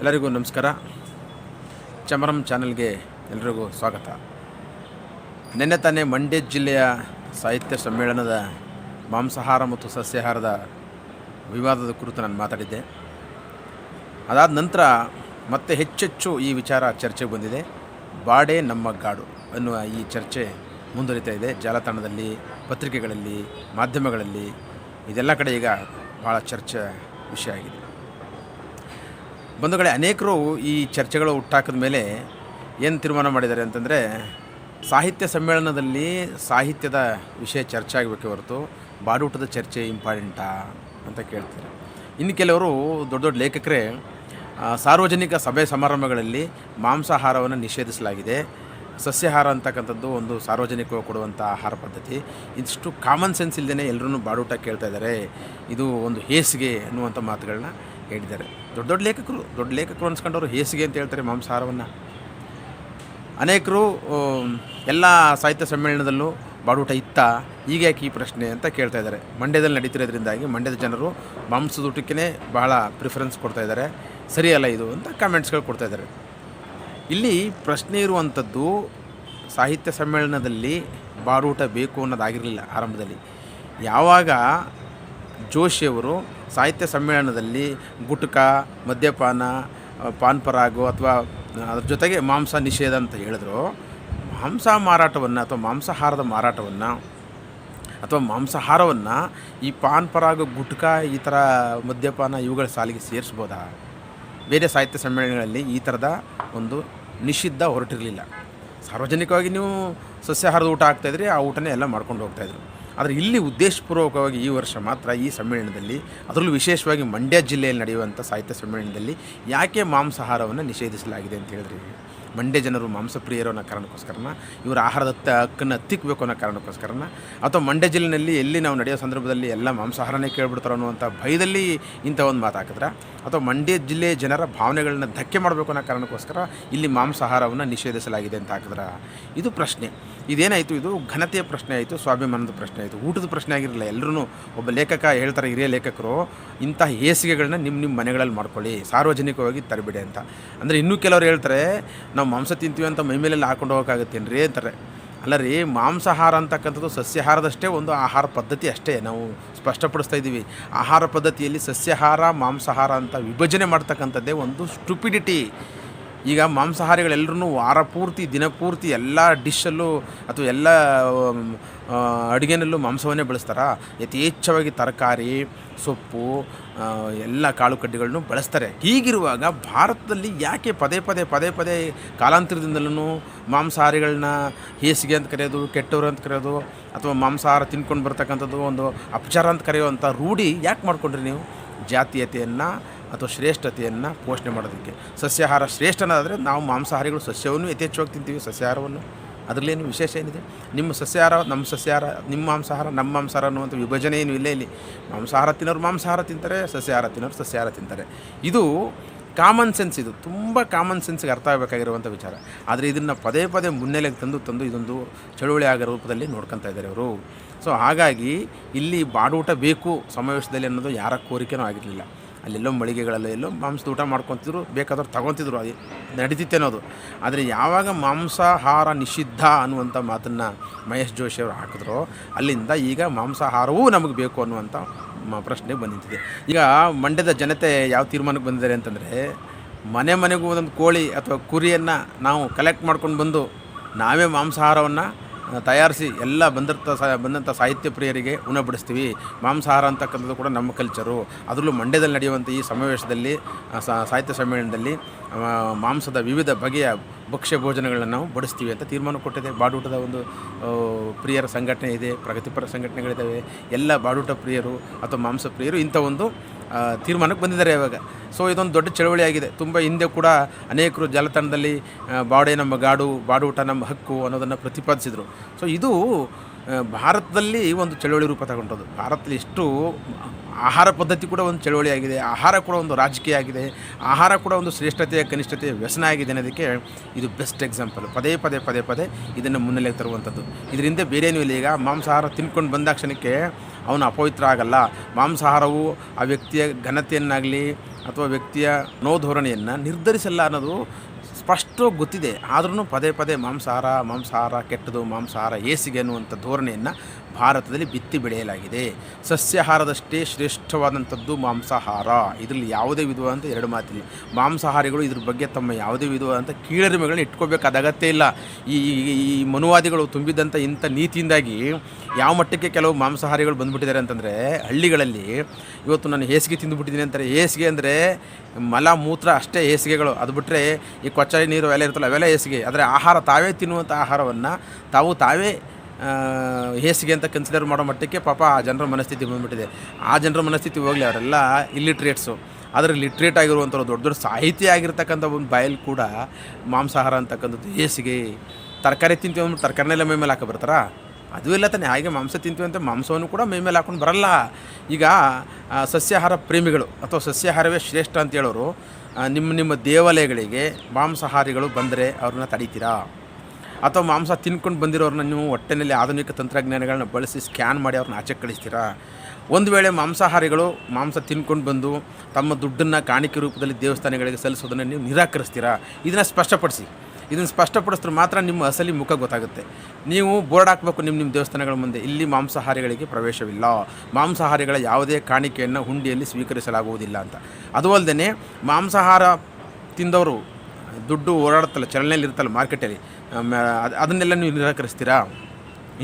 ಎಲ್ಲರಿಗೂ ನಮಸ್ಕಾರ. ಚಮರಂ ಚಾನಲ್ಗೆ ಎಲ್ರಿಗೂ ಸ್ವಾಗತ. ನಿನ್ನೆ ತಾನೇ ಮಂಡ್ಯ ಜಿಲ್ಲೆಯ ಸಾಹಿತ್ಯ ಸಮ್ಮೇಳನದ ಮಾಂಸಾಹಾರ ಮತ್ತು ಸಸ್ಯಾಹಾರದ ವಿವಾದದ ಕುರಿತು ನಾನು ಮಾತಾಡಿದ್ದೆ. ಅದಾದ ನಂತರ ಮತ್ತೆ ಹೆಚ್ಚೆಚ್ಚು ಈ ವಿಚಾರ ಚರ್ಚೆಗೆ ಬಂದಿದೆ. ಬಾಡೆ ನಮ್ಮ ಗಾಡು ಅನ್ನುವ ಈ ಚರ್ಚೆ ಮುಂದುವರಿತಾ ಇದೆ. ಜಾಲತಾಣದಲ್ಲಿ, ಪತ್ರಿಕೆಗಳಲ್ಲಿ, ಮಾಧ್ಯಮಗಳಲ್ಲಿ ಇದೆಲ್ಲ ಕಡೆ ಈಗ ಭಾಳ ಚರ್ಚೆ ವಿಷಯ ಆಗಿದೆ. ಬಂಧುಗಳೇ, ಅನೇಕರು ಈ ಚರ್ಚೆಗಳು ಹುಟ್ಟಾಕಿದ ಮೇಲೆ ಏನು ತೀರ್ಮಾನ ಮಾಡಿದ್ದಾರೆ ಅಂತಂದರೆ, ಸಾಹಿತ್ಯ ಸಮ್ಮೇಳನದಲ್ಲಿ ಸಾಹಿತ್ಯದ ವಿಷಯ ಚರ್ಚೆ ಆಗಬೇಕೆ ಹೊರತು ಬಾಡೂಟದ ಚರ್ಚೆ ಇಂಪಾರ್ಟೆಂಟಾ ಅಂತ ಕೇಳ್ತಾರೆ. ಇನ್ನು ಕೆಲವರು ದೊಡ್ಡ ದೊಡ್ಡ ಲೇಖಕರೇ ಸಾರ್ವಜನಿಕ ಸಭೆ ಸಮಾರಂಭಗಳಲ್ಲಿ ಮಾಂಸಾಹಾರವನ್ನು ನಿಷೇಧಿಸಲಾಗಿದೆ. ಸಸ್ಯಾಹಾರ ಅಂತಕ್ಕಂಥದ್ದು ಒಂದು ಸಾರ್ವಜನಿಕವಾಗಿ ಕೊಡುವಂಥ ಆಹಾರ ಪದ್ಧತಿ. ಇಷ್ಟು ಕಾಮನ್ ಸೆನ್ಸ್ ಇಲ್ಲದೇ ಎಲ್ಲರೂ ಬಾಡೂಟ ಕೇಳ್ತಾ ಇದ್ದಾರೆ. ಇದು ಒಂದು ಹೇಸಿಗೆ ಅನ್ನುವಂಥ ಮಾತುಗಳನ್ನ ಹೇಳಿದ್ದಾರೆ ದೊಡ್ಡ ದೊಡ್ಡ ಲೇಖಕರು ದೊಡ್ಡ ಲೇಖಕರು ಅನ್ಸ್ಕೊಂಡವ್ರು ಹೇಸಿಗೆ ಅಂತ ಹೇಳ್ತಾರೆ ಮಾಂಸಾಹಾರವನ್ನು. ಅನೇಕರು ಎಲ್ಲ ಸಾಹಿತ್ಯ ಸಮ್ಮೇಳನದಲ್ಲೂ ಬಾಡೂಟ ಇತ್ತ, ಈಗ ಯಾಕೆ ಈ ಪ್ರಶ್ನೆ ಅಂತ ಕೇಳ್ತಾ ಇದ್ದಾರೆ. ಮಂಡ್ಯದಲ್ಲಿ ನಡೀತಿರೋದ್ರಿಂದಾಗಿ ಮಂಡ್ಯದ ಜನರು ಮಾಂಸದ ಊಟಕ್ಕೇ ಬಹಳ ಪ್ರಿಫರೆನ್ಸ್ ಕೊಡ್ತಾ ಇದ್ದಾರೆ. ಸರಿಯಲ್ಲ ಇದು ಅಂತ ಕಮೆಂಟ್ಸ್ಗಳು ಕೊಡ್ತಾ ಇದ್ದಾರೆ. ಇಲ್ಲಿ ಪ್ರಶ್ನೆ ಇರುವಂಥದ್ದು ಸಾಹಿತ್ಯ ಸಮ್ಮೇಳನದಲ್ಲಿ ಬಾಡೂಟ ಬೇಕು ಅನ್ನೋದಾಗಿರಲಿಲ್ಲ ಆರಂಭದಲ್ಲಿ. ಯಾವಾಗ ಜೋಶಿಯವರು ಸಾಹಿತ್ಯ ಸಮ್ಮೇಳನದಲ್ಲಿ ಗುಟ್ಕ, ಮದ್ಯಪಾನ ಪಾನ್ಪರಾಗು ಪಾನ್ ಪರಾಗು ಅಥವಾ ಅದ್ರ ಜೊತೆಗೆ ಮಾಂಸ ನಿಷೇಧ ಅಂತ ಹೇಳಿದ್ರು. ಮಾಂಸ ಮಾರಾಟವನ್ನು ಅಥವಾ ಮಾಂಸಾಹಾರದ ಮಾರಾಟವನ್ನು ಅಥವಾ ಮಾಂಸಾಹಾರವನ್ನು ಈ ಪಾನ್ ಪರಾಗು ಗುಟ್ಕ, ಈ ಥರ ಮದ್ಯಪಾನ ಇವುಗಳ ಸಾಲಿಗೆ ಸೇರಿಸ್ಬೋದಾ? ಬೇರೆ ಸಾಹಿತ್ಯ ಸಮ್ಮೇಳನಗಳಲ್ಲಿ ಈ ಥರದ ಒಂದು ನಿಷಿದ್ಧ ಹೊರಟಿರಲಿಲ್ಲ. ಸಾರ್ವಜನಿಕವಾಗಿ ನೀವು ಸಸ್ಯಾಹಾರದ ಊಟ ಆಗ್ತಾಯಿದ್ರಿ ಆ ಊಟನೇ ಎಲ್ಲ ಮಾಡ್ಕೊಂಡು ಹೋಗ್ತಾಯಿದ್ರು ಆದರೆ ಇಲ್ಲಿ ಉದ್ದೇಶಪೂರ್ವಕವಾಗಿ ಈ ವರ್ಷ ಮಾತ್ರ ಈ ಸಮ್ಮೇಳನದಲ್ಲಿ, ಅದರಲ್ಲೂ ವಿಶೇಷವಾಗಿ ಮಂಡ್ಯ ಜಿಲ್ಲೆಯಲ್ಲಿ ನಡೆಯುವಂಥ ಸಾಹಿತ್ಯ ಸಮ್ಮೇಳನದಲ್ಲಿ ಯಾಕೆ ಮಾಂಸಾಹಾರವನ್ನು ನಿಷೇಧಿಸಲಾಗಿದೆ ಅಂತ ಹೇಳಿದ್ರಿ, ಮಂಡ್ಯ ಜನರು ಮಾಂಸಪ್ರಿಯರು ಅನ್ನೋ ಕಾರಣಕ್ಕೋಸ್ಕರನ, ಇವರ ಆಹಾರದ ಹಕ್ಕನ್ನು ತಿಕ್ಕಬೇಕು ಅನ್ನೋ ಕಾರಣಕ್ಕೋಸ್ಕರನ, ಅಥವಾ ಮಂಡ್ಯ ಜಿಲ್ಲೆಯಲ್ಲಿ ಎಲ್ಲಿ ನಾವು ನಡೆಯೋ ಸಂದರ್ಭದಲ್ಲಿ ಎಲ್ಲ ಮಾಂಸಾಹಾರನೇ ಕೇಳ್ಬಿಡ್ತಾರೋ ಅನ್ನುವಂಥ ಭಯದಲ್ಲಿ ಇಂಥ ಒಂದು ಮಾತಾಕಿದ್ರೆ ಅಥವಾ ಮಂಡ್ಯ ಜಿಲ್ಲೆಯ ಜನರ ಭಾವನೆಗಳನ್ನ ಧಕ್ಕೆ ಮಾಡಬೇಕು ಅನ್ನೋ ಕಾರಣಕ್ಕೋಸ್ಕರ ಇಲ್ಲಿ ಮಾಂಸಾಹಾರವನ್ನು ನಿಷೇಧಿಸಲಾಗಿದೆ ಅಂತ ಹಾಕಿದ್ರೆ? ಇದು ಪ್ರಶ್ನೆ. ಇದೇನಾಯಿತು? ಇದು ಘನತೆಯ ಪ್ರಶ್ನೆ ಆಯಿತು, ಸ್ವಾಭಿಮಾನದ ಪ್ರಶ್ನೆ ಆಯಿತು. ಊಟದ ಪ್ರಶ್ನೆ ಆಗಿರಲಿಲ್ಲ. ಎಲ್ಲರೂ ಒಬ್ಬ ಲೇಖಕ ಹೇಳ್ತಾರೆ, ಹಿರಿಯ ಲೇಖಕರು, ಇಂಥ ಹೇಸಿಗೆಗಳನ್ನ ನಿಮ್ಮ ನಿಮ್ಮ ಮನೆಗಳಲ್ಲಿ ಮಾಡ್ಕೊಳ್ಳಿ, ಸಾರ್ವಜನಿಕವಾಗಿ ತರಬೇಡಿ ಅಂತ. ಅಂದರೆ ಇನ್ನೂ ಕೆಲವರು ಹೇಳ್ತಾರೆ, ನಾವು ಮಾಂಸ ತಿಂತೀವಿ ಅಂತ ಮೈ ಮೇಲೆಲ್ಲ ಹಾಕೊಂಡು ಹೋಗೋಕ್ಕಾಗತ್ತೇನ್ರಿ ಅಂತಾರೆ. ಅಲ್ಲ ರೀ, ಮಾಂಸಾಹಾರ ಅಂತಕ್ಕಂಥದ್ದು ಸಸ್ಯಾಹಾರದಷ್ಟೇ ಒಂದು ಆಹಾರ ಪದ್ಧತಿ ಅಷ್ಟೇ ನಾವು ಸ್ಪಷ್ಟಪಡಿಸ್ತಾ ಇದ್ದೀವಿ. ಆಹಾರ ಪದ್ಧತಿಯಲ್ಲಿ ಸಸ್ಯಾಹಾರ, ಮಾಂಸಾಹಾರ ಅಂತ ವಿಭಜನೆ ಮಾಡ್ತಕ್ಕಂಥದ್ದೇ ಒಂದು ಸ್ಟುಪಿಡಿಟಿ. ಈಗ ಮಾಂಸಾಹಾರಿಗಳೆಲ್ಲರೂ ವಾರ ಪೂರ್ತಿ, ದಿನ ಪೂರ್ತಿ ಎಲ್ಲ ಡಿಶಲ್ಲೂ ಅಥವಾ ಎಲ್ಲ ಅಡುಗೆನಲ್ಲೂ ಮಾಂಸವನ್ನೇ ಬಳಸ್ತಾರ? ಯಥೇಚ್ಛವಾಗಿ ತರಕಾರಿ, ಸೊಪ್ಪು ಎಲ್ಲ ಕಾಳು ಕಡ್ಡಿಗಳನ್ನು ಬಳಸ್ತಾರೆ. ಹೀಗಿರುವಾಗ ಭಾರತದಲ್ಲಿ ಯಾಕೆ ಪದೇ ಪದೇ ಪದೇ ಪದೇ ಕಾಲಾಂತರದಿಂದಲೂ ಮಾಂಸಾಹಾರಿಗಳನ್ನ ಹೇಸಿಗೆ ಅಂತ ಕರೆಯೋದು, ಕೆಟ್ಟವರು ಅಂತ ಕರೆಯೋದು, ಅಥವಾ ಮಾಂಸಾಹಾರ ತಿನ್ಕೊಂಡು ಬರ್ತಕ್ಕಂಥದ್ದು ಒಂದು ಅಪಚಾರ ಅಂತ ಕರೆಯುವಂಥ ರೂಢಿ ಯಾಕೆ ಮಾಡ್ಕೊಂಡ್ರಿ ನೀವು? ಜಾತೀಯತೆಯನ್ನು ಅಥವಾ ಶ್ರೇಷ್ಠತೆಯನ್ನು ಪೋಷಣೆ ಮಾಡೋದಕ್ಕೆ. ಸಸ್ಯಾಹಾರ ಶ್ರೇಷ್ಠನಾದರೆ ನಾವು ಮಾಂಸಾಹಾರಿಗಳು ಸಸ್ಯವನ್ನು ಯಥೇಚ್ಛವಾಗಿ ತಿಂತೀವಿ, ಸಸ್ಯಾಹಾರವನ್ನು. ಅದರಲ್ಲೇನು ವಿಶೇಷ ಏನಿದೆ? ನಿಮ್ಮ ಸಸ್ಯಾಹಾರ, ನಮ್ಮ ಸಸ್ಯಾಹಾರ, ನಿಮ್ಮ ಮಾಂಸಾಹಾರ, ನಮ್ಮ ಮಾಂಸಾಹಾರ ಅನ್ನುವಂಥ ವಿಭಜನೆ ಏನು ಇಲ್ಲ ಇಲ್ಲಿ. ಮಾಂಸಾಹಾರ ತಿನ್ನೋರು ಮಾಂಸಾಹಾರ ತಿಂತಾರೆ, ಸಸ್ಯಾಹಾರ ತಿನ್ನೋರು ಸಸ್ಯಾಹಾರ ತಿಂತಾರೆ. ಇದು ಕಾಮನ್ ಸೆನ್ಸ್ ಇದು. ತುಂಬ ಕಾಮನ್ ಸೆನ್ಸ್ಗೆ ಅರ್ಥ ಆಗಬೇಕಾಗಿರುವಂಥ ವಿಚಾರ. ಆದರೆ ಇದನ್ನು ಪದೇ ಪದೇ ಮುನ್ನೆಲೆಗೆ ತಂದು ತಂದು ಇದೊಂದು ಚಳುವಳಿ ಆಗೋ ರೂಪದಲ್ಲಿ ನೋಡ್ಕೊತಾ ಇದ್ದಾರೆ ಅವರು ಸೊ ಹಾಗಾಗಿ ಇಲ್ಲಿ ಬಾಡೂಟ ಬೇಕು ಸಮಾವೇಶದಲ್ಲಿ ಅನ್ನೋದು ಯಾರ ಕೋರಿಕೆನೂ ಆಗಿರಲಿಲ್ಲ. ಅಲ್ಲೆಲ್ಲೋ ಮಳಿಗೆಗಳಲ್ಲೋ ಎಲ್ಲೋ ಮಾಂಸದ ಊಟ ಮಾಡ್ಕೊತಿದ್ರು, ಬೇಕಾದವ್ರು ತಗೊತಿದ್ರು ಅದು. ಅನ್ನೋದು ಆದರೆ ಯಾವಾಗ ಮಾಂಸಾಹಾರ ನಿಷಿದ್ಧ ಅನ್ನುವಂಥ ಮಾತನ್ನು ಮಹೇಶ್ ಜೋಶಿ ಅವರು ಹಾಕಿದ್ರು, ಅಲ್ಲಿಂದ ಈಗ ಮಾಂಸಾಹಾರವೂ ನಮಗೆ ಬೇಕು ಅನ್ನುವಂಥ ಪ್ರಶ್ನೆ ಬಂದಿದೆ. ಈಗ ಮಂಡ್ಯದ ಜನತೆ ಯಾವ ತೀರ್ಮಾನಕ್ಕೆ ಬಂದಿದ್ದಾರೆ ಅಂತಂದರೆ, ಮನೆ ಮನೆಗೂ ಒಂದೊಂದು ಕೋಳಿ ಅಥವಾ ಕುರಿಯನ್ನು ನಾವು ಕಲೆಕ್ಟ್ ಮಾಡ್ಕೊಂಡು ಬಂದು ನಾವೇ ಮಾಂಸಾಹಾರವನ್ನು ತಯಾರಿಸಿ ಎಲ್ಲ ಬಂದಿರ್ತ ಸಾ, ಬಂದಂಥ ಸಾಹಿತ್ಯ ಪ್ರಿಯರಿಗೆ ಉಣಬಡಿಸ್ತೀವಿ. ಮಾಂಸಾಹಾರ ಅಂತಕ್ಕಂಥದ್ದು ಕೂಡ ನಮ್ಮ ಕಲ್ಚರು. ಅದರಲ್ಲೂ ಮಂಡ್ಯದಲ್ಲಿ ನಡೆಯುವಂಥ ಈ ಸಮಾವೇಶದಲ್ಲಿ ಸಾಹಿತ್ಯ ಸಮ್ಮೇಳನದಲ್ಲಿ ಮಾಂಸದ ವಿವಿಧ ಬಗೆಯ ಭಕ್ಷ್ಯ ಭೋಜನಗಳನ್ನು ನಾವು ಬಡಿಸ್ತೀವಿ ಅಂತ ತೀರ್ಮಾನ ಕೊಟ್ಟಿದೆ. ಬಾಡೂಟದ ಒಂದು ಪ್ರಿಯರ ಸಂಘಟನೆ ಇದೆ, ಪ್ರಗತಿಪರ ಸಂಘಟನೆಗಳಿದ್ದಾವೆ ಎಲ್ಲ ಬಾಡೂಟ ಪ್ರಿಯರು ಅಥವಾ ಮಾಂಸ ಪ್ರಿಯರು ಇಂಥ ಒಂದು ತೀರ್ಮಾನಕ್ಕೆ ಬಂದಿದ್ದಾರೆ ಇವಾಗ. ಸೊ ಇದೊಂದು ದೊಡ್ಡ ಚಳವಳಿ ಆಗಿದೆ. ತುಂಬ ಹಿಂದೆ ಕೂಡ ಅನೇಕರು ಜಾಲತಾಣದಲ್ಲಿ ಬಾಡೆ ನಮ್ಮ ಗಾಡು ಬಾಡೂಟ ನಮ್ಮ ಹಕ್ಕು ಅನ್ನೋದನ್ನು ಪ್ರತಿಪಾದಿಸಿದರು. ಸೊ ಇದು ಭಾರತದಲ್ಲಿ ಒಂದು ಚಳುವಳಿ ರೂಪ ತಗೊಂಡದ್ದು. ಭಾರತದಲ್ಲಿ ಎಷ್ಟು ಆಹಾರ ಪದ್ಧತಿ ಕೂಡ ಒಂದು ಚಳವಳಿ ಆಗಿದೆ. ಆಹಾರ ಕೂಡ ಒಂದು ರಾಜಕೀಯ ಆಗಿದೆ. ಆಹಾರ ಕೂಡ ಒಂದು ಶ್ರೇಷ್ಠತೆಯ, ಕನಿಷ್ಠತೆಯ ವ್ಯಸನ ಆಗಿದೆ ಅನ್ನೋದಕ್ಕೆ ಇದು ಬೆಸ್ಟ್ ಎಕ್ಸಾಂಪಲ್. ಪದೇ ಪದೇ ಪದೇ ಪದೇ ಇದನ್ನು ಮುನ್ನೆಲೆಗೆ ತರುವಂಥದ್ದು. ಇದರಿಂದ ಬೇರೇನೂ ಇಲ್ಲ. ಈಗ ಮಾಂಸಾಹಾರ ತಿನ್ಕೊಂಡು ಬಂದಾಕ್ಷಣಕ್ಕೆ ಅವನು ಅಪವಿತ್ರ ಆಗಲ್ಲ ಮಾಂಸಾಹಾರವು ಆ ವ್ಯಕ್ತಿಯ ಘನತೆಯನ್ನಾಗಲಿ ಅಥವಾ ವ್ಯಕ್ತಿಯ ನೋಧೋರಣೆಯನ್ನು ನಿರ್ಧರಿಸಲ್ಲ ಅನ್ನೋದು ಸ್ಪಷ್ಟ ಗೊತ್ತಿದೆ. ಆದ್ರೂ ಪದೇ ಪದೇ ಮಾಂಸಾಹಾರ ಮಾಂಸಾಹಾರ ಕೆಟ್ಟದು, ಮಾಂಸಾಹಾರ ಏಸಿಗೆ ಅನ್ನುವಂಥ ಧೋರಣೆಯನ್ನು ಭಾರತದಲ್ಲಿ ಬಿತ್ತಿ ಬೆಳೆಯಲಾಗಿದೆ. ಸಸ್ಯಾಹಾರದಷ್ಟೇ ಶ್ರೇಷ್ಠವಾದಂಥದ್ದು ಮಾಂಸಾಹಾರ. ಇದರಲ್ಲಿ ಯಾವುದೇ ವಿಧವಾದಂಥ ಎರಡು ಮಾತಿಲ್ಲ. ಮಾಂಸಾಹಾರಿಗಳು ಇದ್ರ ಬಗ್ಗೆ ತಮ್ಮ ಯಾವುದೇ ವಿಧವಾದಂಥ ಕೀಳರಿಮೆಗಳನ್ನ ಇಟ್ಕೋಬೇಕಾದ ಅಗತ್ಯ ಇಲ್ಲ. ಈ, ಈ- ಮನುವಾದಿಗಳು ತುಂಬಿದಂಥ ಇಂಥ ನೀತಿಯಿಂದಾಗಿ ಯಾವ ಮಟ್ಟಕ್ಕೆ ಕೆಲವು ಮಾಂಸಾಹಾರಿಗಳು ಬಂದುಬಿಟ್ಟಿದ್ದಾರೆ ಅಂತಂದರೆ, ಹಳ್ಳಿಗಳಲ್ಲಿ ಇವತ್ತು ನಾನು ಹೇಸಿಗೆ ತಿಂದುಬಿಟ್ಟಿದ್ದೀನಿ ಅಂತಾರೆ. ಹೇಸಿಗೆ ಅಂದರೆ ಮಲ, ಮೂತ್ರ ಅಷ್ಟೇ ಹೇಸಿಗೆಗಳು. ಅದು ಬಿಟ್ಟರೆ ಈ ಕೊಚ್ಚಾಯಿ ನೀರು ಎಲ್ಲ ಇರ್ತಲ್ಲ ಅವೆಲ್ಲ ಹೇಸಿಗೆ. ಆದರೆ ಆಹಾರ ತಾವೇ ತಿನ್ನುವಂಥ ಆಹಾರವನ್ನು ತಾವು ತಾವೇ ಹೇಸಿಗೆ ಅಂತ ಕನ್ಸಿಡರ್ ಮಾಡೋ ಮಟ್ಟಕ್ಕೆ ಪಾಪ ಆ ಜನರ ಮನಸ್ಥಿತಿ ಬಂದುಬಿಟ್ಟಿದೆ. ಆ ಜನರ ಮನಸ್ಥಿತಿ ಹೋಗಲಿ ಅವರೆಲ್ಲ ಇಲ್ಲಿಟ್ರೇಟ್ಸು ಆದರೆ ಲಿಟ್ರೇಟ್ ಆಗಿರುವಂಥ ದೊಡ್ಡ ದೊಡ್ಡ ಸಾಹಿತಿ ಆಗಿರ್ತಕ್ಕಂಥ ಒಂದು ಬಾಯಲ್ಲಿ ಕೂಡ ಮಾಂಸಾಹಾರ ಅಂತಕ್ಕಂಥದ್ದು ಹೇಸಿಗೆ, ತರಕಾರಿ ತಿಂತೀವಿ ಅಂದ್ಬಿಟ್ಟು ತರಕಾರಿನೆಲ್ಲ ಮೈ ಮೇಲೆ ಹಾಕಿ ಬರ್ತಾರಾ? ಅದು ಇಲ್ಲ ತಾನೆ, ಹಾಗೆ ಮಾಂಸ ತಿಂತೀವಿ ಅಂತ ಮಾಂಸವನ್ನು ಕೂಡ ಮೈ ಮೇಲೆ ಹಾಕೊಂಡು ಬರಲ್ಲ. ಈಗ ಸಸ್ಯಾಹಾರ ಪ್ರೇಮಿಗಳು ಅಥವಾ ಸಸ್ಯಾಹಾರವೇ ಶ್ರೇಷ್ಠ ಅಂತ ಹೇಳೋರು ನಿಮ್ಮ ನಿಮ್ಮ ದೇವಾಲಯಗಳಿಗೆ ಮಾಂಸಾಹಾರಿಗಳು ಬಂದರೆ ಅವ್ರನ್ನ ತಡೀತೀರಾ? ಅಥವಾ ಮಾಂಸ ತಿನ್ಕೊಂಡು ಬಂದಿರೋರನ್ನ ನೀವು ಹೊಟ್ಟೆನಲ್ಲಿ ಆಧುನಿಕ ತಂತ್ರಜ್ಞಾನಗಳನ್ನ ಬಳಸಿ ಸ್ಕ್ಯಾನ್ ಮಾಡಿ ಅವ್ರನ್ನ ಆಚೆ ಕಳಿಸ್ತೀರಾ? ಒಂದು ವೇಳೆ ಮಾಂಸಾಹಾರಿಗಳು ಮಾಂಸ ತಿನ್ಕೊಂಡು ಬಂದು ತಮ್ಮ ದುಡ್ಡನ್ನು ಕಾಣಿಕೆ ರೂಪದಲ್ಲಿ ದೇವಸ್ಥಾನಗಳಿಗೆ ಸಲ್ಲಿಸೋದನ್ನು ನೀವು ನಿರಾಕರಿಸ್ತೀರಾ? ಇದನ್ನು ಸ್ಪಷ್ಟಪಡಿಸಿ. ಇದನ್ನು ಸ್ಪಷ್ಟಪಡಿಸಿದ್ರೆ ಮಾತ್ರ ನಿಮ್ಮ ಅಸಲಿ ಮುಖ ಗೊತ್ತಾಗುತ್ತೆ. ನೀವು ಬೋರ್ಡ್ ಹಾಕಬೇಕು ನಿಮ್ಮ ನಿಮ್ಮ ದೇವಸ್ಥಾನಗಳ ಮುಂದೆ. ಇಲ್ಲಿ ಮಾಂಸಾಹಾರಿಗಳಿಗೆ ಪ್ರವೇಶವಿಲ್ಲ. ಮಾಂಸಾಹಾರಿಗಳ ಯಾವುದೇ ಕಾಣಿಕೆಯನ್ನು ಹುಂಡಿಯಲ್ಲಿ ಸ್ವೀಕರಿಸಲಾಗುವುದಿಲ್ಲ ಅಂತ. ಅದು ಅಲ್ಲದೆ ಮಾಂಸಾಹಾರ ತಿಂದವರು ದುಡ್ಡು ಓಡಾಡುತ್ತಲ್ಲ, ಚಲನೆಯಲ್ಲಿ ಇರುತ್ತಲ್ಲ ಮಾರ್ಕೆಟಲ್ಲಿ ಅದನ್ನೆಲ್ಲ ನೀವು ನಿರಾಕರಿಸ್ತೀರಾ?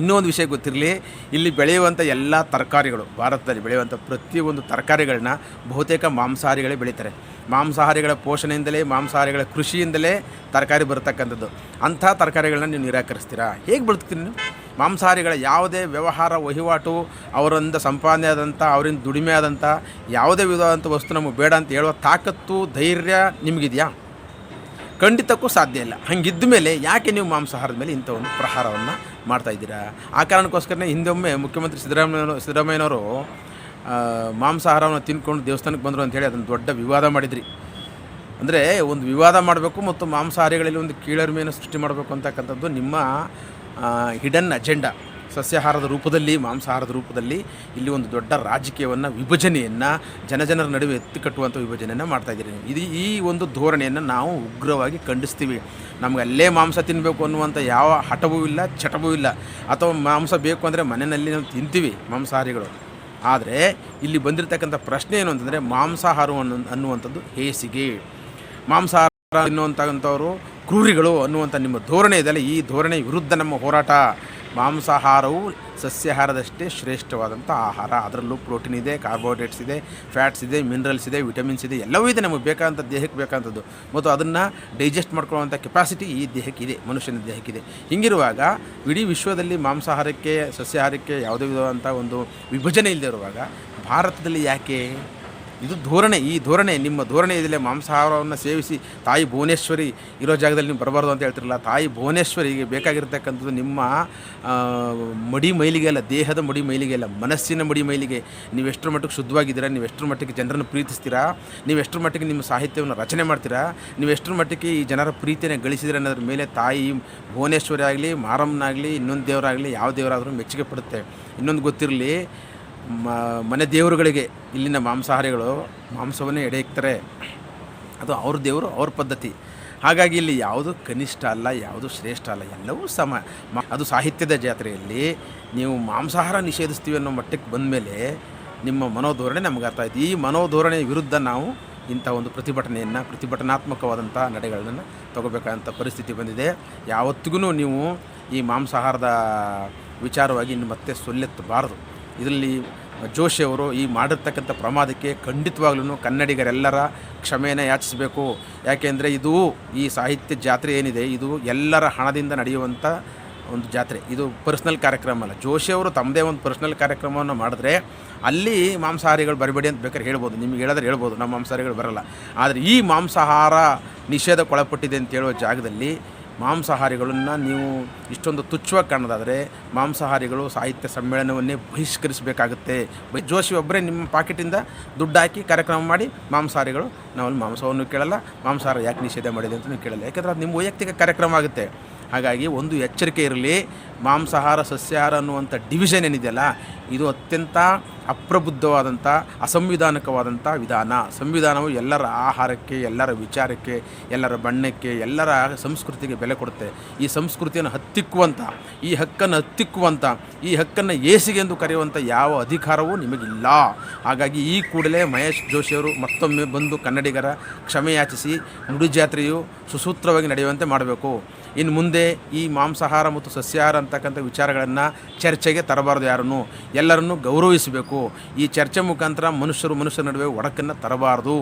ಇನ್ನೊಂದು ವಿಷಯ ಗೊತ್ತಿರಲಿ, ಇಲ್ಲಿ ಬೆಳೆಯುವಂಥ ಎಲ್ಲ ತರಕಾರಿಗಳು, ಭಾರತದಲ್ಲಿ ಬೆಳೆಯುವಂಥ ಪ್ರತಿಯೊಂದು ತರಕಾರಿಗಳನ್ನ ಬಹುತೇಕ ಮಾಂಸಾಹಾರಿಗಳೇ ಬೆಳೀತಾರೆ. ಮಾಂಸಾಹಾರಿಗಳ ಪೋಷಣೆಯಿಂದಲೇ, ಮಾಂಸಾಹಾರಿಗಳ ಕೃಷಿಯಿಂದಲೇ ತರಕಾರಿ ಬರತಕ್ಕಂಥದ್ದು. ಅಂಥ ತರಕಾರಿಗಳನ್ನ ನೀವು ನಿರಾಕರಿಸ್ತೀರಾ? ಹೇಗೆ ಬದುಕ್ತೀರಿ ನೀವು? ಮಾಂಸಾಹಾರಿಗಳ ಯಾವುದೇ ವ್ಯವಹಾರ, ವಹಿವಾಟು, ಅವರಿಂದ ಸಂಪಾದನೆ ಆದಂಥ, ಅವರಿಂದ ದುಡಿಮೆ ಆದಂಥ, ಯಾವುದೇ ವಿಧವಾದಂಥ ವಸ್ತು ನಮಗೆ ಬೇಡ ಅಂತ ಹೇಳುವ ತಾಕತ್ತು, ಧೈರ್ಯ ನಿಮಗಿದೆಯಾ? ಖಂಡಿತಕ್ಕೂ ಸಾಧ್ಯ ಇಲ್ಲ. ಹಂಗಿದ್ದ ಮೇಲೆ ಯಾಕೆ ನೀವು ಮಾಂಸಾಹಾರದ ಮೇಲೆ ಇಂಥ ಒಂದು ಪ್ರಹಾರವನ್ನು ಮಾಡ್ತಾ ಇದ್ದೀರಾ? ಆ ಕಾರಣಕ್ಕೋಸ್ಕರನೇ ಹಿಂದೊಮ್ಮೆ ಮುಖ್ಯಮಂತ್ರಿ ಸಿದ್ದರಾಮಯ್ಯ ಸಿದ್ದರಾಮಯ್ಯನವರು ಮಾಂಸಾಹಾರವನ್ನು ತಿನ್ಕೊಂಡು ದೇವಸ್ಥಾನಕ್ಕೆ ಬಂದರು ಅಂತೇಳಿ ಅದನ್ನು ದೊಡ್ಡ ವಿವಾದ ಮಾಡಿದ್ರಿ. ಅಂದರೆ ಒಂದು ವಿವಾದ ಮಾಡಬೇಕು ಮತ್ತು ಮಾಂಸಾಹಾರಿಗಳಲ್ಲಿ ಒಂದು ಕೀಳರಿಮೆಯನ್ನು ಸೃಷ್ಟಿ ಮಾಡಬೇಕು ಅಂತಕ್ಕಂಥದ್ದು ನಿಮ್ಮ ಹಿಡನ್ ಅಜೆಂಡಾ ಸಸ್ಯಾಹಾರದ ರೂಪದಲ್ಲಿ, ಮಾಂಸಾಹಾರದ ರೂಪದಲ್ಲಿ ಇಲ್ಲಿ ಒಂದು ದೊಡ್ಡ ರಾಜಕೀಯವನ್ನು, ವಿಭಜನೆಯನ್ನು ಜನಜನರ ನಡುವೆ ಎತ್ತಿ ಕಟ್ಟುವಂಥ ವಿಭಜನೆಯನ್ನು ಮಾಡ್ತಾ ಇದ್ದೀರಿ ಇದು ಈ ಒಂದು ಧೋರಣೆಯನ್ನು ನಾವು ಉಗ್ರವಾಗಿ ಖಂಡಿಸ್ತೀವಿ. ನಮ್ಗೆ ಅಲ್ಲೇ ಮಾಂಸ ತಿನ್ನಬೇಕು ಅನ್ನುವಂಥ ಯಾವ ಹಠವೂ ಇಲ್ಲ, ಚಟವೂ ಇಲ್ಲ. ಅಥವಾ ಮಾಂಸ ಬೇಕು ಅಂದರೆ ಮನೆಯಲ್ಲಿ ನಾವು ತಿಂತೀವಿ ಮಾಂಸಾಹಾರಿಗಳು. ಆದರೆ ಇಲ್ಲಿ ಬಂದಿರತಕ್ಕಂಥ ಪ್ರಶ್ನೆ ಏನು ಅಂತಂದರೆ ಮಾಂಸಾಹಾರ ಅನ್ನೋ, ಅನ್ನುವಂಥದ್ದು ಹೇಸಿಗೆ. ಮಾಂಸಾಹಾರ ಎನ್ನುವಂಥವರು ಕ್ರೂರಿಗಳು ಅನ್ನುವಂಥ ನಿಮ್ಮ ಧೋರಣೆ ಇದೆಯಲ್ಲ, ಈ ಧೋರಣೆ ವಿರುದ್ಧ ನಮ್ಮ ಹೋರಾಟ. ಮಾಂಸಾಹಾರವು ಸಸ್ಯಾಹಾರದಷ್ಟೇ ಶ್ರೇಷ್ಠವಾದಂಥ ಆಹಾರ. ಅದರಲ್ಲೂ ಪ್ರೋಟೀನ್ ಇದೆ, ಕಾರ್ಬೋಹೈಡ್ರೇಟ್ಸ್ ಇದೆ, ಫ್ಯಾಟ್ಸ್ ಇದೆ, ಮಿನರಲ್ಸ್ ಇದೆ, ವಿಟಮಿನ್ಸ್ ಇದೆ, ಎಲ್ಲವೂ ಇದೆ ನಮಗೆ ಬೇಕಾದಂಥ ದೇಹಕ್ಕೆ ಬೇಕಾದಂಥದ್ದು. ಮತ್ತು ಅದನ್ನು ಡೈಜೆಸ್ಟ್ ಮಾಡ್ಕೊಳ್ಳುವಂಥ ಕೆಪಾಸಿಟಿ ಈ ದೇಹಕ್ಕೆ ಇದೆ, ಮನುಷ್ಯನ ದೇಹಕ್ಕೆ ಇದೆ. ಹೀಗಿರುವಾಗ ಇಡೀ ವಿಶ್ವದಲ್ಲಿ ಮಾಂಸಾಹಾರಕ್ಕೆ, ಸಸ್ಯಾಹಾರಕ್ಕೆ ಯಾವುದೇ ವಿಧವಾದಂಥ ಒಂದು ವಿಭಜನೆ ಇಲ್ಲದೆ ಇರುವಾಗ ಭಾರತದಲ್ಲಿ ಯಾಕೆ ಇದು ಧೋರಣೆ, ಈ ಧೋರಣೆ, ನಿಮ್ಮ ಧೋರಣೆ ಇದೆಯಲ್ಲ ಮಾಂಸಾಹಾರವನ್ನು ಸೇವಿಸಿ ತಾಯಿ ಭುವನೇಶ್ವರಿ ಇರೋ ಜಾಗದಲ್ಲಿ ನೀವು ಬರಬಾರ್ದು ಅಂತ ಹೇಳ್ತಿರಲ್ಲ, ತಾಯಿ ಭುವನೇಶ್ವರಿಗೆ ಬೇಕಾಗಿರ್ತಕ್ಕಂಥದ್ದು ನಿಮ್ಮ ಮಡಿ ಮೈಲಿಗೆ ಅಲ್ಲ, ದೇಹದ ಮಡಿ ಮೈಲಿಗೆ ಅಲ್ಲ, ಮನಸ್ಸಿನ ಮಡಿ ಮೈಲಿಗೆ. ನೀವು ಎಷ್ಟರ ಮಟ್ಟಿಗೆ ಶುದ್ಧವಾಗಿದ್ದೀರಾ, ನೀವು ಎಷ್ಟರ ಮಟ್ಟಿಗೆ ಜನರನ್ನು ಪ್ರೀತಿಸ್ತೀರಾ, ನೀವು ಎಷ್ಟರ ಮಟ್ಟಿಗೆ ನಿಮ್ಮ ಸಾಹಿತ್ಯವನ್ನು ರಚನೆ ಮಾಡ್ತೀರಾ, ನೀವು ಎಷ್ಟರ ಮಟ್ಟಿಗೆ ಈ ಜನರ ಪ್ರೀತಿಯನ್ನು ಗಳಿಸಿದ್ರೆ ಅನ್ನೋದ್ರ ಮೇಲೆ ತಾಯಿ ಭುವನೇಶ್ವರಿ ಆಗಲಿ, ಮಾರಮ್ಮನಾಗಲಿ, ಇನ್ನೊಂದು ದೇವರಾಗಲಿ, ಯಾವ ದೇವರಾದರೂ ಮೆಚ್ಚುಗೆ ಪಡುತ್ತೆ. ಇನ್ನೊಂದು ಗೊತ್ತಿರಲಿ ಮನೆ ದೇವರುಗಳಿಗೆ ಇಲ್ಲಿನ ಮಾಂಸಾಹಾರಿಗಳು ಮಾಂಸವನ್ನೇ ಎಡೆ ಇಕ್ತಾರೆ ಅದು ಅವ್ರ ದೇವರು, ಅವ್ರ ಪದ್ಧತಿ. ಹಾಗಾಗಿ ಇಲ್ಲಿ ಯಾವುದು ಕನಿಷ್ಠ ಅಲ್ಲ, ಯಾವುದು ಶ್ರೇಷ್ಠ ಅಲ್ಲ, ಎಲ್ಲವೂ ಸಮ. ಅದು ಸಾಹಿತ್ಯದ ಜಾತ್ರೆಯಲ್ಲಿ ನೀವು ಮಾಂಸಾಹಾರ ನಿಷೇಧಿಸ್ತೀವಿ ಅನ್ನೋ ಮಟ್ಟಕ್ಕೆ ಬಂದಮೇಲೆ ನಿಮ್ಮ ಮನೋಧೋರಣೆ ನಮ್ಗೆ ಅರ್ಥ ಆಯ್ತು. ಈ ಮನೋಧೋರಣೆಯ ವಿರುದ್ಧ ನಾವು ಇಂಥ ಒಂದು ಪ್ರತಿಭಟನೆಯನ್ನು ಪ್ರತಿಭಟನಾತ್ಮಕವಾದಂಥ ನಡೆಗಳನ್ನು ತಗೋಬೇಕಾದಂಥ ಪರಿಸ್ಥಿತಿ ಬಂದಿದೆ. ಯಾವತ್ತಿಗೂ ನೀವು ಈ ಮಾಂಸಾಹಾರದ ವಿಚಾರವಾಗಿ ಇನ್ನು ಮತ್ತೆ ಸೊಲ್ಲೆತ್ತಬಾರದು. ಇದರಲ್ಲಿ ಜೋಶಿಯವರು ಈ ಮಾಡಿರ್ತಕ್ಕಂಥ ಪ್ರಮಾದಕ್ಕೆ ಖಂಡಿತವಾಗ್ಲೂ ಕನ್ನಡಿಗರೆಲ್ಲರ ಕ್ಷಮೆಯನ್ನು ಯಾಚಿಸಬೇಕು. ಯಾಕೆಂದರೆ ಇದು ಈ ಸಾಹಿತ್ಯ ಜಾತ್ರೆ ಏನಿದೆ, ಇದು ಎಲ್ಲರ ಹಣದಿಂದ ನಡೆಯುವಂಥ ಒಂದು ಜಾತ್ರೆ. ಇದು ಪರ್ಸ್ನಲ್ ಕಾರ್ಯಕ್ರಮ ಅಲ್ಲ. ಜೋಶಿಯವರು ತಮ್ಮದೇ ಒಂದು ಪರ್ಸ್ನಲ್ ಕಾರ್ಯಕ್ರಮವನ್ನು ಮಾಡಿದ್ರೆ ಅಲ್ಲಿ ಮಾಂಸಾಹಾರಿಗಳು ಬರಬೇಡಿ ಅಂತ ಬೇಕಾದ್ರೆ ಹೇಳ್ಬೋದು. ನಿಮ್ಗೆ ಹೇಳಿದ್ರೆ ಹೇಳ್ಬೋದು. ನಮ್ಮ ಮಾಂಸಾಹಾರಿಗಳು ಬರಲ್ಲ. ಆದರೆ ಈ ಮಾಂಸಾಹಾರ ನಿಷೇಧಕ್ಕೊಳಪಟ್ಟಿದೆ ಅಂತ ಹೇಳುವ ಜಾಗದಲ್ಲಿ ಮಾಂಸಾಹಾರಿಗಳನ್ನು ನೀವು ಇಷ್ಟೊಂದು ತುಚ್ಛವಾಗಿ ಕಾಣೋದಾದರೆ ಮಾಂಸಾಹಾರಿಗಳು ಸಾಹಿತ್ಯ ಸಮ್ಮೇಳನವನ್ನೇ ಬಹಿಷ್ಕರಿಸಬೇಕಾಗುತ್ತೆ. ಬೈ- ಜೋಶಿ ಒಬ್ಬರೇ ನಿಮ್ಮ ಪಾಕೆಟಿಂದ ದುಡ್ಡು ಹಾಕಿ ಕಾರ್ಯಕ್ರಮ ಮಾಡಿ ಮಾಂಸಾಹಾರಿಗಳು ನಾವಲ್ಲಿ ಮಾಂಸವನ್ನು ಕೇಳಲ್ಲ, ಮಾಂಸಾಹಾರ ಯಾಕೆ ನಿಷೇಧ ಮಾಡಿದೆ ಅಂತ ನೀವು ಕೇಳಲ್ಲ. ಯಾಕಂದರೆ ಅದು ನಿಮ್ಮ ವೈಯಕ್ತಿಕ ಕಾರ್ಯಕ್ರಮ ಆಗುತ್ತೆ. ಹಾಗಾಗಿ ಒಂದು ಎಚ್ಚರಿಕೆ ಇರಲಿ. ಮಾಂಸಾಹಾರ, ಸಸ್ಯಾಹಾರ ಅನ್ನುವಂಥ ಡಿವಿಷನ್ ಏನಿದೆಯಲ್ಲ, ಇದು ಅತ್ಯಂತ ಅಪ್ರಬುದ್ಧವಾದಂಥ, ಅಸಂವಿಧಾನಕವಾದಂಥ ವಿಧಾನ. ಸಂವಿಧಾನವು ಎಲ್ಲರ ಆಹಾರಕ್ಕೆ, ಎಲ್ಲರ ವಿಚಾರಕ್ಕೆ, ಎಲ್ಲರ ಬಣ್ಣಕ್ಕೆ, ಎಲ್ಲರ ಸಂಸ್ಕೃತಿಗೆ ಬೆಲೆ ಕೊಡುತ್ತೆ. ಈ ಸಂಸ್ಕೃತಿಯನ್ನು ಹತ್ತಿಕ್ಕುವಂಥ, ಈ ಹಕ್ಕನ್ನು ಹತ್ತಿಕ್ಕುವಂಥ, ಈ ಹಕ್ಕನ್ನು ಏಸಿಗೆ ಎಂದು ಕರೆಯುವಂಥ ಯಾವ ಅಧಿಕಾರವೂ ನಿಮಗಿಲ್ಲ. ಹಾಗಾಗಿ ಈ ಕೂಡಲೇ ಮಹೇಶ್ ಜೋಶಿಯವರು ಮತ್ತೊಮ್ಮೆ ಬಂದು ಕನ್ನಡಿಗರ ಕ್ಷಮೆಯಾಚಿಸಿ, ನುಡಿಜಾತ್ರೆಯು ಸುಸೂತ್ರವಾಗಿ ನಡೆಯುವಂತೆ ಮಾಡಬೇಕು. ಇನ್ನು ಮುಂದೆ ಈ ಮಾಂಸಾಹಾರ ಮತ್ತು ಸಸ್ಯಾಹಾರ ಅಂತಕ್ಕಂಥ ವಿಚಾರಗಳನ್ನು ಚರ್ಚೆಗೆ ತರಬಾರದು ಯಾರನ್ನು. ಎಲ್ಲರನ್ನೂ ಗೌರವಿಸಬೇಕು. ಈ ಚರ್ಚೆ ಮುಖಾಂತರ ಮನುಷ್ಯರು ಮನುಷ್ಯರ ನಡುವೆ ಒಡಕನ್ನು ತರಬಾರ್ದು.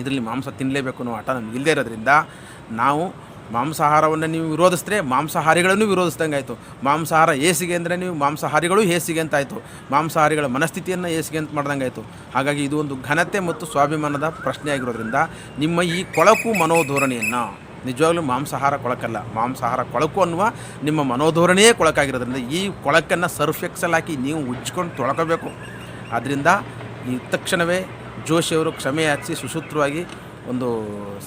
ಇದರಲ್ಲಿ ಮಾಂಸ ತಿನ್ನಲೇಬೇಕು ಅನ್ನೋ ಆಟ ನಮ್ಗೆ ಇಲ್ಲದೇ ಇರೋದ್ರಿಂದ ನಾವು ಮಾಂಸಾಹಾರವನ್ನು ನೀವು ವಿರೋಧಿಸಿದ್ರೆ ಮಾಂಸಾಹಾರಿಗಳನ್ನು ವಿರೋಧಿಸ್ದಂಗೆ ಆಯಿತು. ಮಾಂಸಾಹಾರ ಹೇಸಿಗೆ ಅಂದರೆ ನೀವು ಮಾಂಸಾಹಾರಿಗಳು ಹೇಸಿಗೆ ಅಂತ ಆಯಿತು. ಮಾಂಸಾಹಾರಿಗಳ ಮನಸ್ಥಿತಿಯನ್ನು ಹೇಸಿಗೆ ಅಂತ ಮಾಡ್ದಂಗೆ ಆಯಿತು. ಹಾಗಾಗಿ ಇದು ಒಂದು ಘನತೆ ಮತ್ತು ಸ್ವಾಭಿಮಾನದ ಪ್ರಶ್ನೆ ಆಗಿರೋದ್ರಿಂದ ನಿಮ್ಮ ಈ ಕೊಳಕು ಮನೋಧೋರಣೆಯನ್ನು ನಿಜವಾಗ್ಲೂ ಮಾಂಸಾಹಾರ ಕೊಳಕಲ್ಲ. ಮಾಂಸಾಹಾರ ಕೊಳಕು ಅನ್ನುವ ನಿಮ್ಮ ಮನೋಧೋರಣೆಯೇ ಕೊಳಕಾಗಿರೋದ್ರಿಂದ ಈ ಕೊಳಕನ್ನು ಸರ್ಫ್ ಎಕ್ಸಲ್ ಹಾಕಿ ನೀವು ಉಜ್ಕೊಂಡು ತೊಳ್ಕೋಬೇಕು. ಆದ್ದರಿಂದ ಈ ತಕ್ಷಣವೇ ಜೋಶಿಯವರು ಕ್ಷಮೆ ಯಾಚಿಸಿ ಸುಸೂತ್ರವಾಗಿ ಒಂದು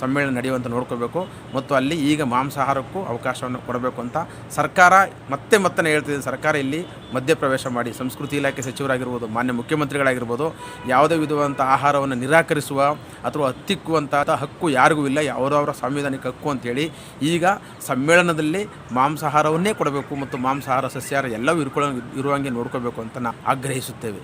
ಸಮ್ಮೇಳನ ನಡೆಯುವಂತ ನೋಡ್ಕೋಬೇಕು. ಮತ್ತು ಅಲ್ಲಿ ಈಗ ಮಾಂಸಾಹಾರಕ್ಕೂ ಅವಕಾಶವನ್ನು ಕೊಡಬೇಕು ಅಂತ ಸರ್ಕಾರ ಮತ್ತೆ ಮತ್ತೆ ಹೇಳ್ತಿದೆ. ಸರ್ಕಾರ ಇಲ್ಲಿ ಮಧ್ಯಪ್ರವೇಶ ಮಾಡಿ ಸಂಸ್ಕೃತಿ ಇಲಾಖೆ ಸಚಿವರಾಗಿರ್ಬೋದು, ಮಾನ್ಯ ಮುಖ್ಯಮಂತ್ರಿಗಳಾಗಿರ್ಬೋದು, ಯಾವುದೇ ವಿಧವಾದಂಥ ಆಹಾರವನ್ನು ನಿರಾಕರಿಸುವ ಅಥವಾ ಹತ್ತಿಕ್ಕುವಂಥ ಹಕ್ಕು ಯಾರಿಗೂ ಇಲ್ಲ. ಅವರವರ ಸಾಂವಿಧಾನಿಕ ಹಕ್ಕು ಅಂತೇಳಿ ಈಗ ಸಮ್ಮೇಳನದಲ್ಲಿ ಮಾಂಸಾಹಾರವನ್ನೇ ಕೊಡಬೇಕು ಮತ್ತು ಮಾಂಸಾಹಾರ ಸಸ್ಯಾಹಾರ ಎಲ್ಲವೂ ಇರ್ಕೊಳ್ಳೋ ಇರುವಂಗೆ ನೋಡ್ಕೋಬೇಕು ಅಂತ ನಾ ಆಗ್ರಹಿಸುತ್ತೇವೆ.